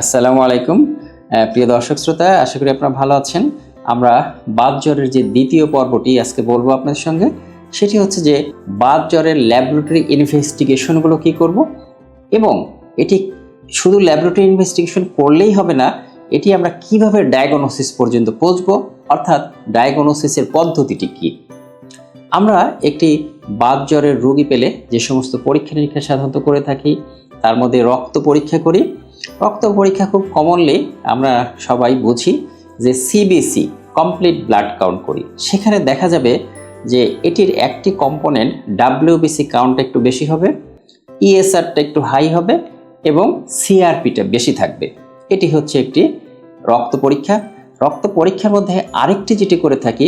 আসসালামু আলাইকুম। প্রিয় দর্শক শ্রোতা, আশা করি আপনারা ভালো আছেন। আমরা বাত জ্বরের যে দ্বিতীয় পর্বটি আজকে বলব আপনাদের সঙ্গে, সেটি হচ্ছে যে বাত জ্বরের ল্যাবরেটরি ইনভেস্টিগেশনগুলো কি করব এবং এটি শুধু ল্যাবরেটরি ইনভেস্টিগেশন করলেই হবে না, এটি আমরা কীভাবে ডায়াগনোসিস পর্যন্ত পৌঁছবো, অর্থাৎ ডায়াগনোসিসের পদ্ধতিটি কী? আমরা একটি বাত জ্বরের রোগী পেলে যে সমস্ত পরীক্ষা নিরীক্ষা সাধারণত করে থাকি, তার মধ্যে রক্ত পরীক্ষা করি রক্ত পরীক্ষা খুব কমনলি আমরা সবাই বুঝি যে সিবিসি কমপ্লিট ব্লাড কাউন্ট করি। সেখানে দেখা যাবে যে এটির একটি কম্পোনেন্ট ডাব্লিউবিসি কাউন্ট একটু বেশি হবে ইএসআরটা একটু হাই হবে এবং সিআরপিটা বেশি থাকবে। এটি হচ্ছে একটি রক্ত পরীক্ষা। রক্ত পরীক্ষার মধ্যে আরেকটি যেটি করে থাকি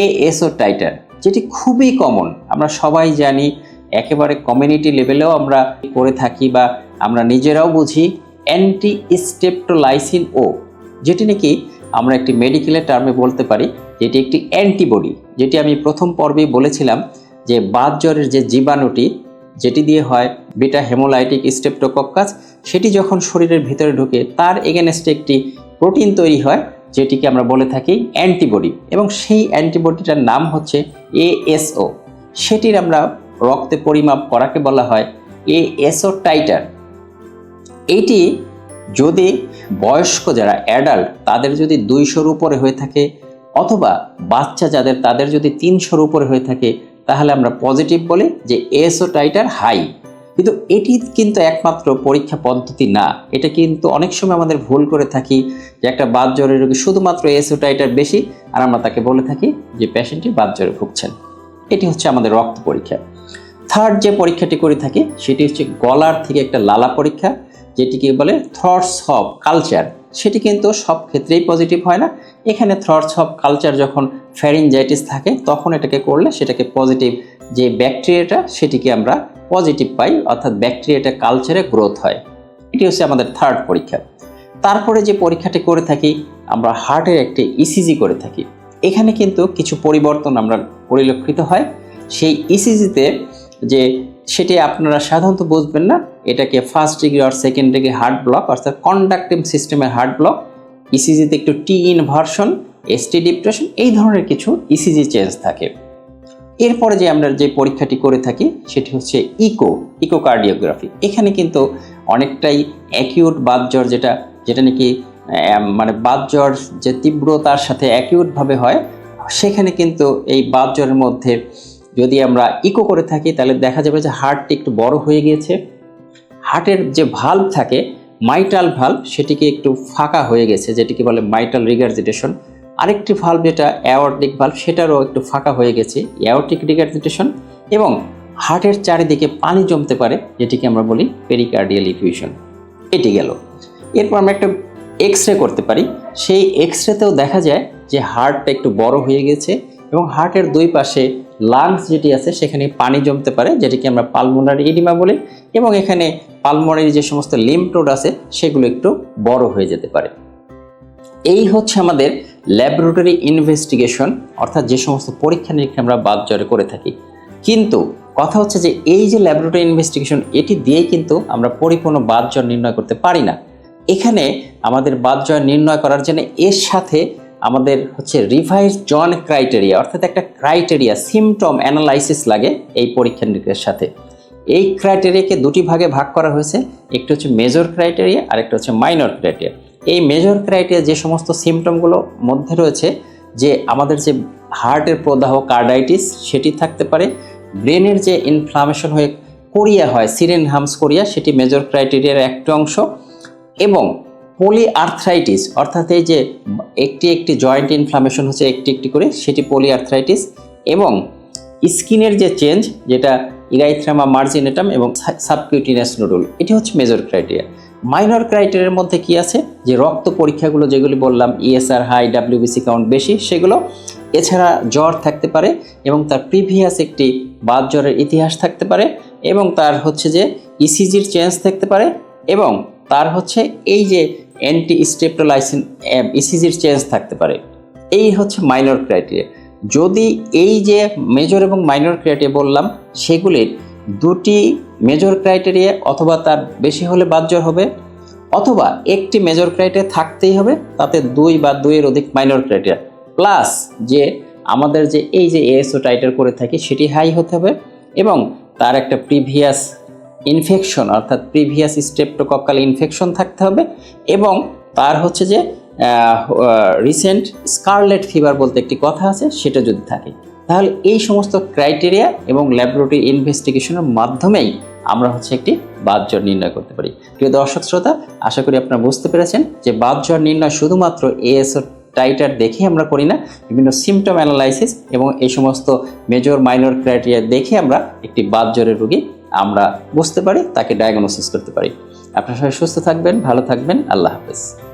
এএসও টাইটার যেটি খুবই কমন আমরা সবাই জানি, একেবারে কমিউনিটি লেভেলেও আমরা করে থাকি বা আমরা নিজেরাও বুঝি। অ্যান্টি স্টেপটোলাইসিন ও যেটি নাকি আমরা একটি মেডিকেলের টার্মে বলতে পারি, যেটি একটি অ্যান্টিবডি যেটি আমি প্রথম পর্বেই বলেছিলাম যে বাত জ্বরের যে জীবাণুটি, যেটি দিয়ে হয় বিটা হেমোলাইটিক স্টেপটোকক্কাস সেটি যখন শরীরের ভিতরে ঢুকে তার এগেনস্টে একটি প্রোটিন তৈরি হয়, যেটিকে আমরা বলে থাকি অ্যান্টিবডি এবং সেই অ্যান্টিবডিটার নাম হচ্ছে এএসও সেটির আমরা রক্তে পরিমাপ করাকে বলা হয় এএসও টাইটার এইটি যদি বয়স্ক যারা অ্যাডাল্ট তাদের যদি দুইশোর উপরে হয়ে থাকে, অথবা বাচ্চা যাদের, তাদের যদি তিনশোর উপরে হয়ে থাকে, তাহলে আমরা পজিটিভ বলি যে এএসও টাইটার হাই কিন্তু এটি কিন্তু একমাত্র পরীক্ষা পদ্ধতি না। এটা কিন্তু অনেক সময় আমাদের ভুল করে থাকি যে একটা বাত জ্বরের রোগী শুধুমাত্র এএসও টাইটার বেশি, আর আমরা তাকে বলে থাকি যে পেশেন্টটি বাত জ্বরে ভুগছেন। এটি হচ্ছে আমাদের রক্ত পরীক্ষা। থার্ড যে পরীক্ষাটি করে থাকি, সেটি হচ্ছে গলার থেকে একটা লালা পরীক্ষা। যেটিকে বলে থ্রটস অফ কালচার সেটি কিন্তু সব ক্ষেত্রেই পজিটিভ হয় না। এখানে থ্রটস অফ কালচার যখন ফ্যারিনজাইটিস থাকে, তখন এটাকে করলে সেটাকে পজিটিভ যে ব্যাকটেরিয়াটা সেটিকে আমরা পজিটিভ পাই, অর্থাৎ ব্যাকটেরিয়াটা কালচারে গ্রোথ হয়। এটি হচ্ছে আমাদের থার্ড পরীক্ষা। তারপরে যে পরীক্ষাটি করে থাকি, আমরা হার্টের একটি ইসিজি করে থাকি। এখানে কিন্তু কিছু পরিবর্তন আমরা পরিলক্ষিত হয়। সেই ইসিজিতে যে সেটি আপনারা সাধারণত বুঝবেন না। এটাকে ফার্স্ট ডিগ্রি আর সেকেন্ড ডিগ্রি হার্ট ব্লক অর্থাৎ কন্ডাক্টিভ সিস্টেমের হার্ট ব্লক ইসিজিতে একটু টি ইনভার্সন এসটি ডিপ্রেশন এই ধরনের কিছু ইসিজি চেঞ্জ থাকে। এরপরে যে আমরা যে পরীক্ষাটি করে থাকি, সেটি হচ্ছে ইকো ইকোকার্ডিওগ্রাফি এখানে কিন্তু অনেকটাই অ্যাকিউট বাত জ্বর যেটা যেটা নাকি মানে বাত জ্বর যে তীব্রতার সাথে অ্যাকিউটভাবে হয়, সেখানে কিন্তু এই বাত জ্বরের মধ্যে যদি আমরা ইকো করে থাকি, তাহলে দেখা যাবে যে হার্টটি একটু বড় হয়ে গিয়েছে। হার্টের যে ভাল্ব থাকে মাইটাল ভাল্ব সেটিকে একটু ফাঁকা হয়ে গেছে, যেটিকে বলে মাইটাল রিগার্জিটেশন আরেকটি ভাল্ব যেটা অ্যাওয়ার্টিক ভাল্ব সেটারও একটু ফাঁকা হয়ে গেছে অ্যাওয়ার্টিক রিগার্জিটেশন এবং হার্টের চারিদিকে পানি জমতে পারে, যেটিকে আমরা বলি পেরিকার্ডিয়াল ইফিউশন এটি গেল। এরপর আমরা একটা এক্স রে করতে পারি। সেই এক্স রেতেও দেখা যায় যে হার্টটা একটু বড় হয়ে গেছে এবং হার্টের দুই পাশে লাংস যেটি আছে, সেখানে পানি জমতে পারে, যেটিকে আমরা পালমোনারি এডিমা বলি, এবং এখানে পালমোনারি যে সমস্ত লিম্পটোড আছে, সেগুলো একটু বড় হয়ে যেতে পারে। এই হচ্ছে আমাদের ল্যাবরেটরি ইনভেস্টিগেশন অর্থাৎ যে সমস্ত পরীক্ষা নিরীক্ষা আমরা বাদ জ্বরে করে থাকি। কিন্তু কথা হচ্ছে যে, এই যে ল্যাবরেটরি ইনভেস্টিগেশন এটি দিয়েই কিন্তু আমরা পরিপূর্ণ বাদ জ্বর নির্ণয় করতে পারি না। এখানে আমাদের বাদ জ্বর নির্ণয় করার জন্য এর সাথে আমাদের হচ্ছে রিভাইজ জন ক্রাইটেরিয়া, অর্থাৎ একটা ক্রাইটেরিয়া, সিমটম অ্যানালাইসিস লাগে এই পরীক্ষা নিরীক্ষার সাথে। এই ক্রাইটেরিয়াকে দুটি ভাগে ভাগ করা হয়েছে, একটি হচ্ছে মেজর ক্রাইটেরিয়া আর একটা হচ্ছে মাইনর ক্রাইটেরিয়া। এই মেজর ক্রাইটেরিয়া যে সমস্ত সিমটমগুলো মধ্যে রয়েছে, যে আমাদের যে হার্টের প্রদাহ, কার্ডাইটিস, সেটি থাকতে পারে, ব্রেনের যে ইনফ্লামেশন হয়ে কোরিয়া হয় সিরেন হামস কোরিয়া, সেটি মেজর ক্রাইটেরিয়ার একটা অংশ, এবং পলি আর্থ্রাইটিস অর্থাৎ এই যে একটি একটি জয়েন্ট ইনফ্লামেশন হচ্ছে একটি একটি করে, সেটি পলি আর্থ্রাইটিস এবং স্কিনের যে চেঞ্জ, যেটা ইরাইথ্রামা মার্জিনেটাম এবং সাবকিউটিনাস নুডুল এটি হচ্ছে মেজর ক্রাইটেরিয়া মাইনর ক্রাইটেরিয়ার মধ্যে কি আছে? যে রক্ত পরীক্ষাগুলো যেগুলি বললাম E ESR high WBC count বেশি, সেগুলো এছাড়া জ্বর থাকতে পারে এবং তার প্রিভিয়াস একটি বাদ জ্বরের ইতিহাস থাকতে পারে এবং তার হচ্ছে যে ইসিজির চেঞ্জ থাকতে পারে এবং তার হচ্ছে এই যে অ্যান্টি স্টেপটোলাইসিন ইসিজির চেঞ্জ থাকতে পারে। এই হচ্ছে মাইনর ক্রাইটেরিয়া যদি এই যে মেজর এবং মাইনর ক্রাইটেরিয়া বললাম, সেগুলির দুটি মেজর ক্রাইটেরিয়া অথবা তার বেশি হলে বাদ হবে, অথবা একটি মেজর ক্রাইটেরিয়া থাকতেই হবে, তাতে দুই বা দুইয়ের অধিক মাইনর ক্রাইটেরিয়া প্লাস যে আমাদের যে এই যে এএসও টাইটার করে থাকি, সেটি হাই হতে হবে এবং তার একটা প্রিভিয়াস ইনফেকশন অর্থাৎ প্রিভিয়াস স্টেপটোকক্কাল ইনফেকশন থাকতে হবে এবং তার হচ্ছে যে রিসেন্ট স্কারলেট ফিভার বলতে একটি কথা আছে, সেটা যদি থাকে। তাহলে এই সমস্ত ক্রাইটেরিয়া এবং ল্যাবরেটরি ইনভেস্টিগেশনের মাধ্যমেই আমরা হচ্ছে একটি বাদ জ্বর নির্ণয় করতে পারি। প্রিয় দর্শক শ্রোতা, আশা করি আপনারা বুঝতে পেরেছেন যে বাদ জ্বর নির্ণয় শুধুমাত্র এএসও টাইটার দেখে আমরা করি না, বিভিন্ন সিমটম অ্যানালাইসিস এবং এই সমস্ত মেজর মাইনর ক্রাইটেরিয়া দেখে আমরা একটি বাদ জ্বরের রোগী আমরা বুঝতে পারি, তাকে ডায়াগনোসিস করতে পারি। আপনার সবাই সুস্থ থাকবেন, ভালো থাকবেন, আল্লাহ হাফেজ।